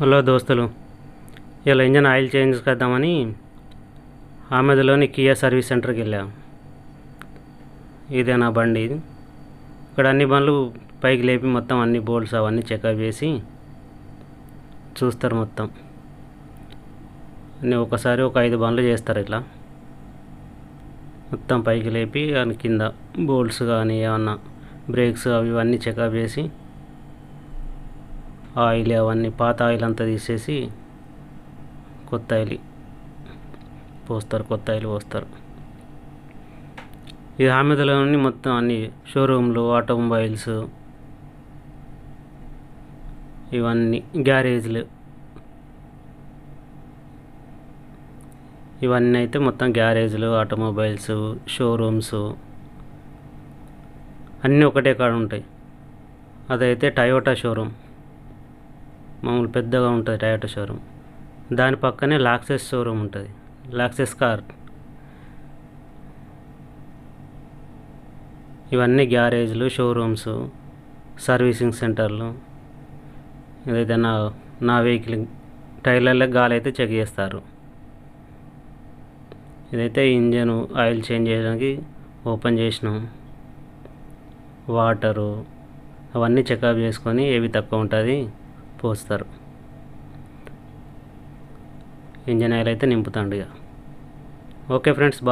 Hello దోస్తులు. ఇలా engine oil change చేద్దామని ఆమెదలోని కియా సర్వీస్ సెంటర్కి వెళ్ళాం. ఇదే నా బండి. ఇక్కడ అన్ని బండ్లు పైకి లేపి మొత్తం అన్ని బోల్డ్స్ అవన్నీ చెకప్ చేసి చూస్తారు మొత్తం. అన్నీ ఒకసారి ఒక ఐదు బండ్లు చేస్తారు ఇట్లా. మొత్తం పైకి లేపి దాని కింద బోల్ట్స్ కానీ ఏమన్నా బ్రేక్స్ అవి ఇవన్నీ చెకప్ చేసి ఆయిల్ అవన్నీ పాత ఆయిల్ అంతా తీసేసి కొత్త ఆయిల్ పోస్తారు కొత్త ఆయిల్ పోస్తారు. ఇది హామీదలోని మొత్తం అన్ని షోరూమ్లు ఆటోమొబైల్స్ ఇవన్నీ గ్యారేజ్లు. ఇవన్నీ అయితే మొత్తం గ్యారేజ్లు ఆటోమొబైల్స్ షోరూమ్స్. అన్నీ ఒకటే కాడ ఉంటాయి. అదైతే టయోటా షోరూమ్. మామూలు పెద్దగా ఉంటుంది టయోటా షోరూమ్ దాని పక్కనే లాక్సెస్ షోరూమ్ ఉంటుంది. లాక్సెస్ కార్ ఇవన్నీ గ్యారేజ్లు షోరూమ్స్ సర్వీసింగ్ సెంటర్లు ఏదైతే నా నా వెహికల్ టైర్లలో గాలి అయితే చెక్ చేస్తారు. ఇదైతే ఇంజన్ ఆయిల్ చేంజ్ చేయడానికి ఓపెన్ చేసినాం. వాటరు అవన్నీ చెకప్ చేసుకొని ఏవి తక్కువ ఉంటుంది పోస్తారు. ఇంజన్ ఆయిల్ అయితే నింపుతాండు ఇక ఓకే ఫ్రెండ్స్ బాయ్.